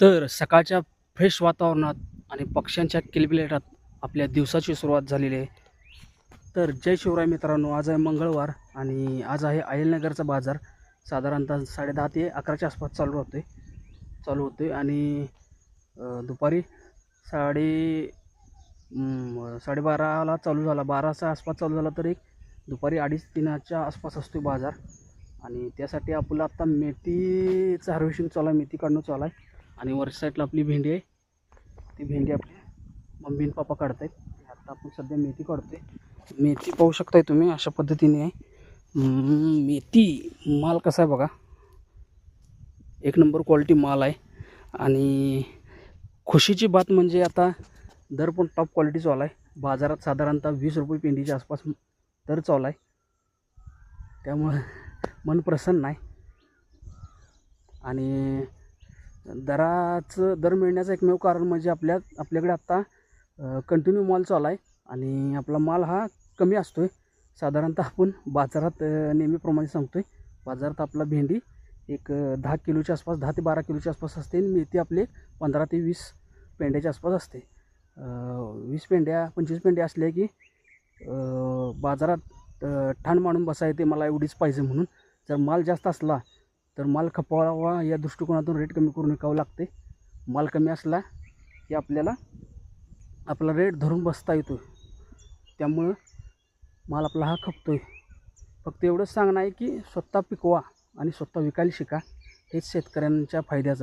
तर सकाळच्या फ्रेश वातावरणात आणि पक्ष्यांच्या किलबिलेटात आपल्या दिवसाची सुरुवात झालेली आहे. तर जय शिवराय मित्रांनो आज आहे मंगळवार आणि आज आहे अहिलनगरचा बाजार. साधारणतः साडेदहा ते अकराच्या आसपास चालू होतो आहे चालू होतो आहे आणि दुपारी साडे साडेबाराला चालू झाला. बाराच्या आसपास चालू झाला तर एक दुपारी अडीच तीनाच्या आसपास असतो बाजार. आणि त्यासाठी आपलं आत्ता मेथीचं हार्वेस्टिंग चालू आहे मेथी काढणं चालू आहे. आणि वर साईडला आपली भेंडी आहे. ती भेंडी आपली मम्मी आणि पप्पा काढत आहेत आत्ता आपण सध्या मेथी काढतोय. मेथी पाहू शकताय तुम्ही अशा पद्धतीने आहे. मेथी माल कसा आहे बघा. एक नंबर क्वालिटी माल आहे. आणि खुशीची बात म्हणजे आता दर पण टॉप क्वालिटीचा आला आहे बाजारात साधारणतः वीस रुपये पेंडीच्या आसपास दर चालू आहे त्यामुळं मन प्रसन्न आहे. आणि दराचं दर मिळण्याचं एकमेव कारण म्हणजे आपल्या आपल्याकडे आत्ता कंटिन्यू मॉल चालू आहे आणि आपला माल हा कमी असतो आहे साधारणतः आपण बाजारात नेहमीप्रमाणे सांगतो आहे बाजारात आपला भेंडी एक दहा किलोच्या आसपास दहा ते बारा किलोच्या आसपास असते आणि मेथी आपली पंधरा ते वीस पेंड्याच्या आसपास असते. वीस पेंड्या पंचवीस पेंड्या असल्या की बाजारात ठाण मांडून बसा येते मला एवढीच पाहिजे म्हणून. जर माल जास्त असला तर माल खपावा या दृष्टिकोनातून रेट कमी करून विकावं लागते. माल कमी असला की आपल्याला आपला रेट धरून बसता येतो त्यामुळं माल आपला हा खपतो आहे फक्त एवढंच सांगणं आहे की स्वतः पिकवा आणि स्वतः विकायला शिका. हेच शेतकऱ्यांच्या फायद्याचं